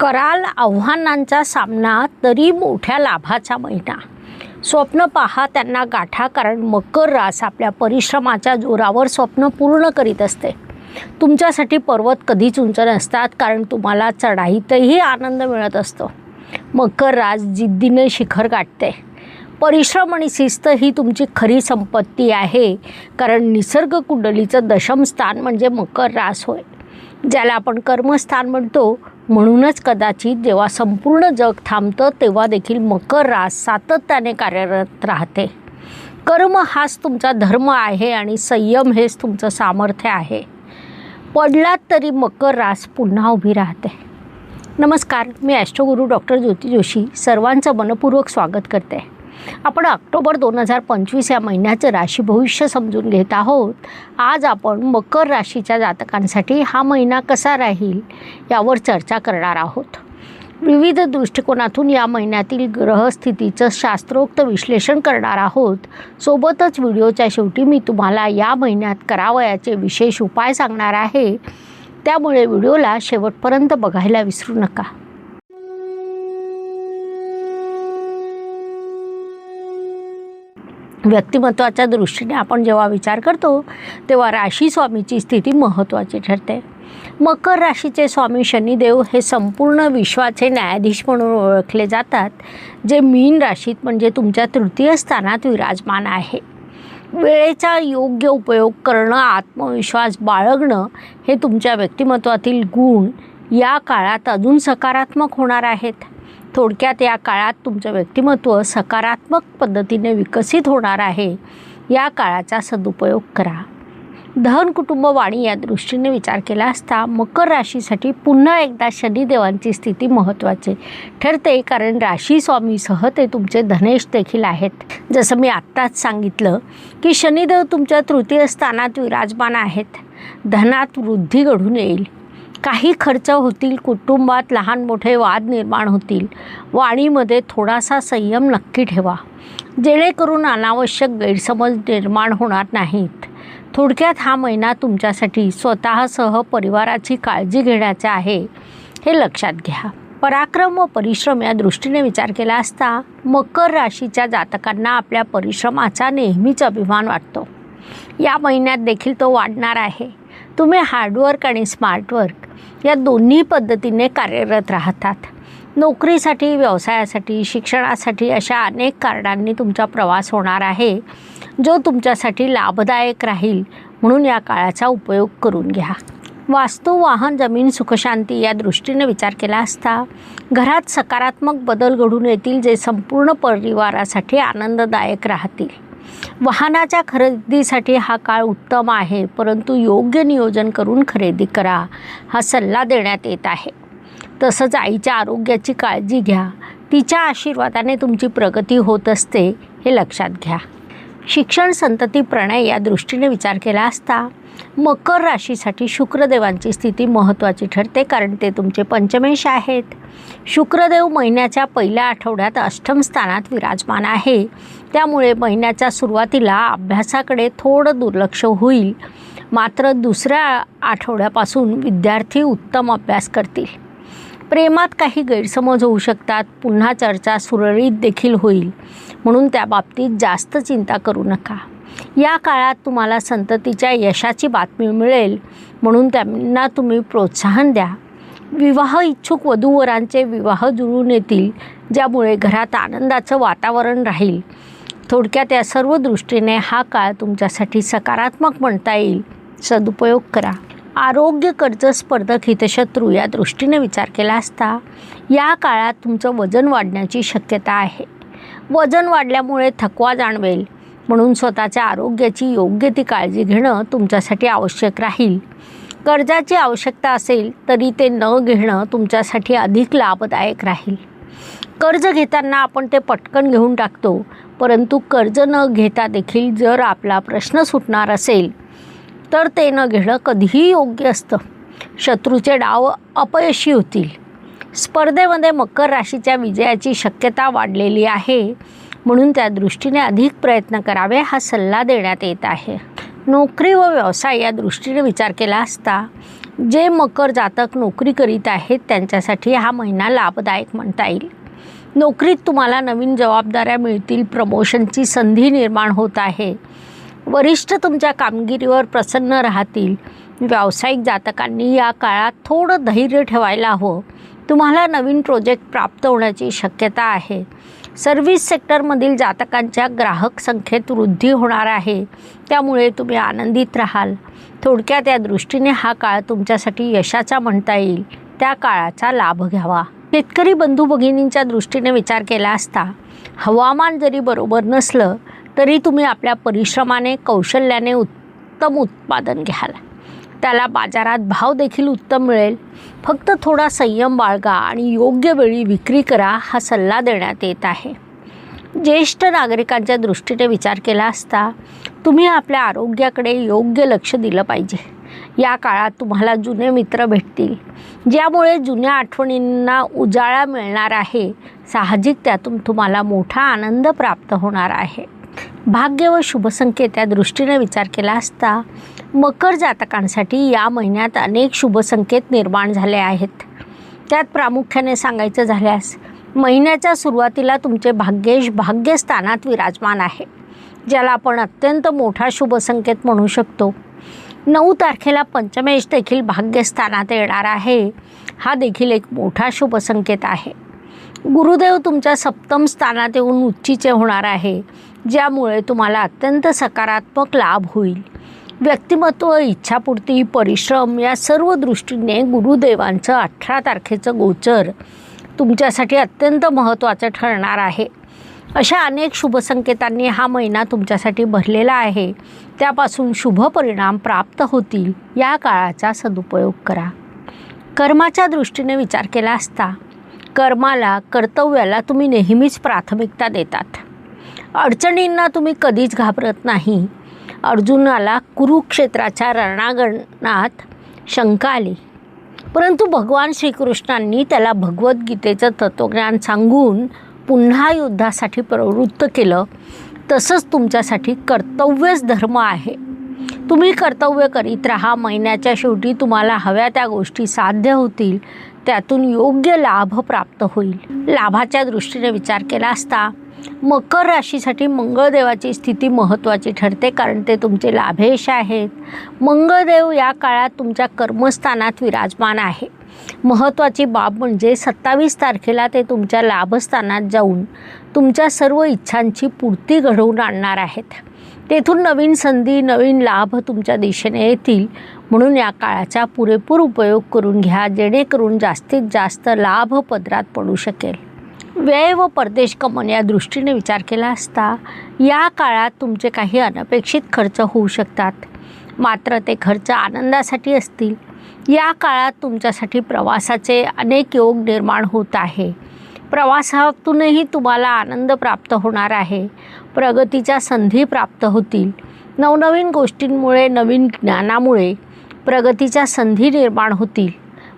कराल आव्हानांचा सामना तरी मोठ्या लाभाचा महिना. स्वप्न पहा त्यांना गाठा कारण मकर रास आपल्या परिश्रमाच्या जोरावर स्वप्न पूर्ण करीत असते. तुमच्यासाठी पर्वत कधीच उंच नसतात कारण तुम्हाला चढाईतही आनंद मिळत असतो. मकर रास जिद्दीने शिखर गाठते. परिश्रम आणि शिस्त ही तुमची खरी संपत्ती आहे कारण निसर्ग कुंडलीचं दशम स्थान म्हणजे मकर रास होय. ज्याला आपण कर्मस्थान म्हणतो म्हणूनच कदाचित जेव्हा संपूर्ण जग थांबतं तेव्हा देखील मकर रास सातत्याने कार्यरत राहते. कर्म हाच तुमचा धर्म आहे आणि संयम हेच तुमचं सामर्थ्य आहे. पडलात तरी मकर रास पुन्हा उभी राहते. नमस्कार मी ॲस्ट्रोगुरू डॉक्टर ज्योती जोशी. सर्वांचं मनपूर्वक स्वागत करते. आपण ऑक्टोबर दोन हजार पंचवीस या महिन्याचं राशी भविष्य समजून घेत आहोत. आज आपण मकर राशीच्या जातकांसाठी हा महिना कसा राहील यावर चर्चा करणार आहोत. विविध दृष्टिकोनातून या महिन्यातील ग्रहस्थितीचं शास्त्रोक्त विश्लेषण करणार आहोत. सोबतच व्हिडिओच्या शेवटी मी तुम्हाला या महिन्यात करावयाचे विशेष उपाय सांगणार आहे. त्यामुळे व्हिडिओला शेवटपर्यंत बघायला विसरू नका. व्यक्तिमत्वाच्या दृष्टीने आपण जेव्हा विचार करतो तेव्हा राशी स्वामीची स्थिती महत्त्वाची ठरते. मकर राशीचे स्वामी शनिदेव हे संपूर्ण विश्वाचे न्यायाधीश म्हणून ओळखले जातात जे मीन राशीत म्हणजे तुमच्या तृतीय स्थानात विराजमान आहे. वेळेचा योग्य उपयोग करणं आत्मविश्वास बाळगणं हे तुमच्या व्यक्तिमत्वातील गुण या काळात अजून सकारात्मक होणार आहेत. थोडक्यात या काळात तुमचं व्यक्तिमत्व सकारात्मक पद्धतीने विकसित होणार आहे. या काळाचा सदुपयोग करा. धन कुटुंब वाणी या दृष्टीने विचार केला असता मकर राशीसाठी पुन्हा एकदा शनिदेवांची स्थिती महत्त्वाची ठरते कारण राशी स्वामीसह ते तुमचे धनेश देखील आहेत. जसं मी आत्ताच सांगितलं की शनिदेव तुमच्या तृतीय स्थानात विराजमान आहेत. धनात वृद्धी घडून येईल. काही खर्च होतील कुटुंबात लहान मोठे वाद निर्माण होतील. वाणीमध्ये थोडासा संयम नक्की ठेवा जेणेकरून अनावश्यक गैरसमज निर्माण होणार नाहीत. थोडक्यात हा महिना तुमच्यासाठी स्वतःसह परिवाराची काळजी घेण्याचा आहे हे लक्षात घ्या. पराक्रम व परिश्रम या दृष्टीने विचार केला असता मकर राशीच्या जातकांना आपल्या परिश्रमाचा नेहमीच अभिमान वाटतो. या महिन्यात देखील तो वाढणार आहे. तुम्ही हार्डवर्क आणि स्मार्टवर्क या दोन्ही पद्धतीने कार्यरत राहतात. नोकरीसाठी व्यवसायासाठी शिक्षणासाठी अशा अनेक कारणांनी तुमचा प्रवास होणार आहे जो तुमच्यासाठी लाभदायक राहील म्हणून या काळाचा उपयोग करून घ्या. वास्तू वाहन जमीन सुखशांती या दृष्टीने विचार केला असता घरात सकारात्मक बदल घडून येतील जे संपूर्ण परिवारासाठी आनंददायक राहतील. वाहनाच्या खरेदीसाठी हा काळ उत्तम आहे परंतु योग्य नियोजन करून खरेदी करा हा सल्ला देण्यात येत आहे. तसंच आईच्या आरोग्याची काळजी घ्या. तिच्या आशीर्वादाने तुमची प्रगती होत असते हे लक्षात घ्या. शिक्षण संतती प्रणय या दृष्टीने विचार केला असता मकर राशीसाठी शुक्रदेवांची स्थिती महत्त्वाची ठरते कारण ते तुमचे पंचमेश आहेत. शुक्रदेव महिन्याच्या पहिल्या आठवड्यात अष्टम स्थानात विराजमान आहे. त्यामुळे महिन्याच्या सुरुवातीला अभ्यासाकडे थोडं दुर्लक्ष होईल. मात्र दुसऱ्या आठवड्यापासून विद्यार्थी उत्तम अभ्यास करतील. प्रेमात काही गैरसमज होऊ शकतात. पुन्हा चर्चा सुरळीत देखील होईल. म्हणून त्या बाबतीत जास्त चिंता करू नका. या काळात तुम्हाला संततीच्या यशाची बातमी मिळेल. म्हणून त्यांना तुम्ही प्रोत्साहन द्या. विवाह इच्छुक वधूवरांचे विवाह जुळून येतील ज्यामुळे घरात आनंदाचं वातावरण राहील. थोडक्यात या सर्व दृष्टीने हा काळ तुमच्यासाठी सकारात्मक म्हणता येईल. सदुपयोग करा. आरोग्य कर्ज स्पर्धक हितशत्रू या दृष्टीने विचार केला असता या काळात तुमचं वजन वाढण्याची शक्यता आहे. वजन वाढल्यामुळे थकवा जाणवेल. म्हणून स्वतःच्या आरोग्याची योग्य ती काळजी घेणं तुमच्यासाठी आवश्यक राहील. कर्जाची आवश्यकता असेल तरी ते न घेणं तुमच्यासाठी अधिक लाभदायक राहील. कर्ज घेताना आपण ते पटकन घेऊन टाकतो. परंतु कर्ज न घेता देखील जर आपला प्रश्न सुटणार असेल तर ते न घेणं कधीही योग्य असतं. शत्रूचे डाव अपयशी होतील. स्पर्धेमध्ये मकर राशीच्या विजयाची शक्यता वाढलेली आहे म्हणून त्या दृष्टीने अधिक प्रयत्न करावे हा सल्ला देण्यात येत आहे. नोकरी व व्यवसाय या दृष्टीने विचार केला असता जे मकर जातक नोकरी करीत आहेत त्यांच्यासाठी हा महिना लाभदायक म्हणता येईल. नोकरीत तुम्हाला नवीन जबाबदाऱ्या मिळतील प्रमोशनची संधी निर्माण होत आहे. वरिष्ठ तुमच्या कामगिरीवर प्रसन्न राहतील. व्यावसायिक जातकांनी या काळात थोडं धैर्य ठेवायला हवं. तुम्हाला नवीन प्रोजेक्ट प्राप्त होण्याची शक्यता आहे. सर्व्हिस सेक्टरमधील जातकांच्या ग्राहक संख्येत वृद्धी होणार आहे. त्यामुळे तुम्ही आनंदित राहाल. थोडक्यात या दृष्टीने हा काळ तुमच्यासाठी यशाचा म्हणता येईल. त्या काळाचा लाभ घ्यावा. शेतकरी बंधू भगिनींच्या दृष्टीने विचार केला असता हवामान जरी बरोबर नसलं तरी तुम्ही आपल्या परिश्रमाने कौशल्याने उत्तम उत्पादन घ्याल. त्याला बाजारात भाव देखील उत्तम मिळेल. फक्त थोडा संयम बाळगा आणि योग्य वेळी विक्री करा हा सल्ला देण्यात येत आहे. ज्येष्ठ नागरिकांच्या दृष्टीने विचार केला असता तुम्ही आपल्या आरोग्याकडे योग्य लक्ष दिलं पाहिजे. या काळात तुम्हाला जुने मित्र भेटतील. ज्यामुळे जुन्या आठवणींना उजाळा मिळणार आहे. साहजिक त्यातून तुम्हाला मोठा आनंद प्राप्त होणार आहे. भाग्य व शुभसंकेत या दृष्टीने विचार केला असता मकर जातकांसाठी या महिन्यात अनेक शुभसंकेत निर्माण झाले आहेत. त्यात प्रामुख्याने सांगायचं झाल्यास महिन्याच्या सुरुवातीला तुमचे भाग्येश भाग्यस्थानात विराजमान आहे. ज्याला आपण अत्यंत मोठा शुभसंकेत म्हणू शकतो. नऊ तारखेला पंचमेश देखील भाग्यस्थानात येणार आहे. हा देखील एक मोठा शुभसंकेत आहे. गुरुदेव तुमच्या सप्तम स्थानात येऊन उच्चीचे होणार आहे. ज्यामुळे तुम्हाला अत्यंत सकारात्मक लाभ होईल. व्यक्तिमत्व इच्छापूर्ती परिश्रम या सर्व दृष्टीने गुरुदेवांचं अठरा तारखेचं गोचर तुमच्यासाठी अत्यंत महत्त्वाचं ठरणार आहे. अशा अनेक शुभसंकेतांनी हा महिना तुमच्यासाठी भरलेला आहे. त्यापासून शुभ परिणाम प्राप्त होतील या काळाचा सदुपयोग करा. कर्माच्या दृष्टीने विचार केला असता कर्माला कर्तव्याला तुम्ही नेहमीच प्राथमिकता देतात. अडचणींना तुम्ही कधीच घाबरत नाही. अर्जुनाला कुरुक्षेत्राच्या रणांगणात शंका आली. परंतु भगवान श्रीकृष्णांनी त्याला भगवद्गीतेचं तत्त्वज्ञान सांगून पुन्हा युद्धासाठी प्रवृत्त केलं तसंच तुमच्यासाठी कर्तव्यच धर्म आहे. तुम्ही कर्तव्य करीत राहा. महिन्याच्या शेवटी तुम्हाला हव्या त्या गोष्टी साध्य होतील. त्यातून योग्य लाभ प्राप्त होईल. लाभाच्या दृष्टीने विचार केला असता मकर राशीसाठी मंगळदेवाची स्थिती महत्त्वाची ठरते कारण ते तुमचे लाभेश आहेत. मंगळदेव या काळात तुमच्या कर्मस्थानात विराजमान आहे. महत्त्वाची बाब म्हणजे सत्तावीस तारखेला ते तुमच्या लाभस्थानात जाऊन तुमच्या सर्व इच्छांची पूर्ती घडवून आणणार आहेत. तेथून नवीन संधी नवीन लाभ तुमच्या दिशेने येतील. म्हणून या काळाचा पुरेपूर उपयोग करून घ्या जेणेकरून जास्तीत जास्त लाभ पदरात पडू शकेल. व्यय व परदेश कमन या दृष्टीने विचार केला असता या काळात तुमचे काही अनपेक्षित खर्च होऊ शकतात. मात्र ते खर्च आनंदासाठी असतील. या काळात तुमच्यासाठी प्रवासाचे अनेक योग निर्माण होत आहे. प्रवासातूनही तुम्हाला आनंद प्राप्त होणार आहे. प्रगतीच्या संधी प्राप्त होतील. नवनवीन गोष्टींमुळे नवीन ज्ञानामुळे प्रगतीच्या संधी निर्माण होतील.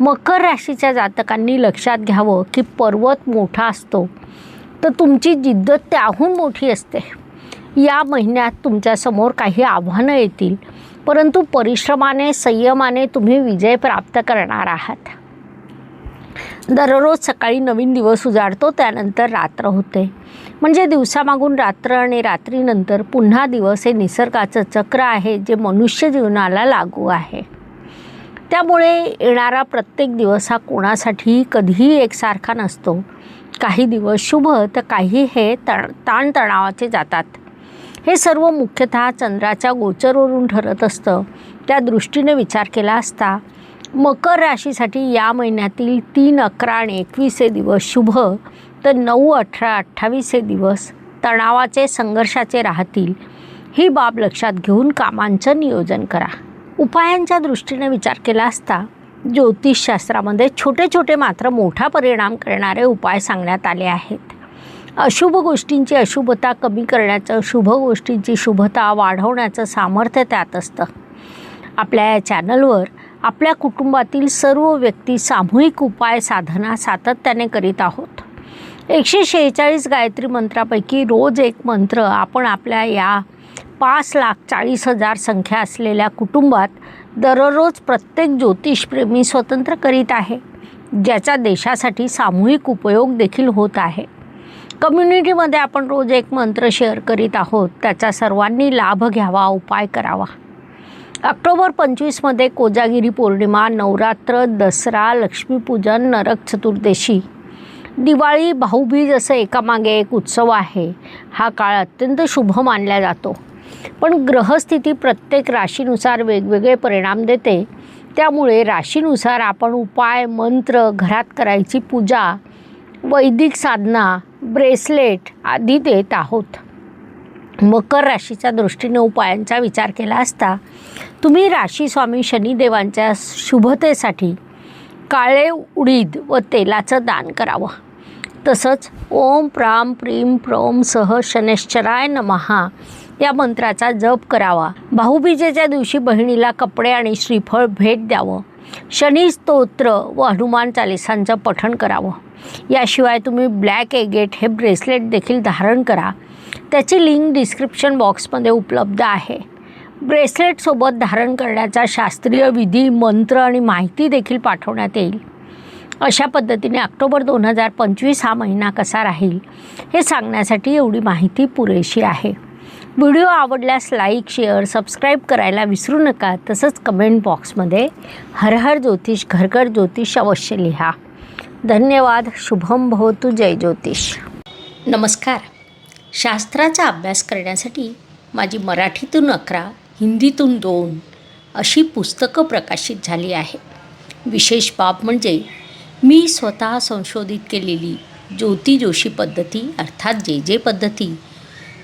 मकर राशीच्या जातकांनी लक्षात घ्यावं की पर्वत मोठा असतो. तर तुमची जिद्द त्याहून मोठी असते. या महिन्यात तुमच्यासमोर काही आव्हानं येतील. परंतु परिश्रमाने संयमाने तुम्ही विजय प्राप्त करणार आहात. दररोज सकाळी नवीन दिवस उजाडतो त्यानंतर रात्र होते. म्हणजे दिवसामागून रात्र आणि रात्रीनंतर पुन्हा दिवस हे निसर्गाचं चक्र आहे जे मनुष्य जीवनाला लागू आहे. त्यामुळे येणारा प्रत्येक दिवस हा कोणासाठी कधीही एकसारखा नसतो. काही दिवस शुभ तर काही हे तण ताणतणावाचे जातात. हे सर्व मुख्यतः चंद्राच्या गोचरवरून ठरत असतं. त्या दृष्टीने विचार केला असता मकर राशीसाठी या महिन्यातील तीन अकरा आणि एकवीस हे दिवस शुभ तर नऊ अठरा अठ्ठावीस हे दिवस तणावाचे संघर्षाचे राहतील. ही बाब लक्षात घेऊन कामांचं नियोजन करा. उपायांच्या दृष्टीने विचार केला असता ज्योतिषशास्त्रामध्ये छोटे छोटे मात्र मोठा परिणाम करणारे उपाय सांगण्यात आले आहेत. अशुभ गोष्टींची अशुभता कमी करण्याचं शुभ गोष्टींची शुभता वाढवण्याचं सामर्थ्य त्यात असतं. आपल्या या चॅनलवर आपल्या कुटुंबातील सर्व व्यक्ती सामूहिक उपाय साधना सातत्याने करीत आहोत. एकशे शेहेचाळीस गायत्री मंत्रापैकी रोज एक मंत्र आपण आपल्या या पाच लाख चाळीस हजार संख्या असलेल्या कुटुंबात दररोज प्रत्येक ज्योतिषप्रेमी स्वतंत्र करीत आहे ज्याचा देशासाठी सामूहिक उपयोग देखील होत आहे. कम्युनिटीमध्ये आपण रोज एक मंत्र शेअर करीत आहोत त्याचा सर्वांनी लाभ घ्यावा उपाय करावा. ऑक्टोबर पंचवीसमध्ये कोजागिरी पौर्णिमा नवरात्र दसरा लक्ष्मीपूजन नरक चतुर्दशी दिवाळी भाऊबीज असं एकामागे एक उत्सव आहे. हा काळ अत्यंत शुभ मानला जातो. पण ग्रहस्थिती प्रत्येक राशीनुसार वेगवेगळे परिणाम देते. त्यामुळे राशीनुसार आपण उपाय मंत्र घरात करायची पूजा वैदिक साधना ब्रेसलेट आदी देत आहोत. मकर राशीच्या दृष्टीने उपायांचा विचार केला असता तुम्ही राशी स्वामी शनिदेवांच्या शुभतेसाठी काळे उडीद व तेलाचं दान करावं. तसंच ओम प्राम प्रीम प्रोम सह शनेश्चराय नमहा या मंत्राचा जप करावा. भाऊबीजेच्या दिवशी बहिणीला कपडे आणि श्रीफळ भेट द्यावं. शनी स्तोत्र व हनुमान चालिसांचं पठण करावं. याशिवाय तुम्ही ब्लॅक एगेट हे ब्रेसलेट देखील धारण करा. त्याची लिंक डिस्क्रिप्शन बॉक्समध्ये उपलब्ध आहे. ब्रेसलेटसोबत धारण करण्याचा शास्त्रीय विधी मंत्र आणि माहिती देखील पाठवण्यात येईल. अशा पद्धतीने ऑक्टोबर दोन हजार पंचवीस हा महिना कसा राहील हे सांगण्यासाठी एवढी माहिती पुरेशी आहे. व्हिडिओ आवडल्यास लाईक शेअर सबस्क्राईब करायला विसरू नका. तसंच कमेंट बॉक्समध्ये हर हर ज्योतिष घर ज्योतिष अवश्य लिहा. धन्यवाद. शुभम भवतु जय ज्योतिष. नमस्कार. शास्त्राचा अभ्यास करण्यासाठी माझी मराठीतून अकरा हिंदीतून दोन अशी पुस्तकं प्रकाशित झाली आहे विशेष बाब म्हणजे मी स्वतः संशोधित केलेली ज्योती जोशी पद्धती अर्थात जे जे पद्धती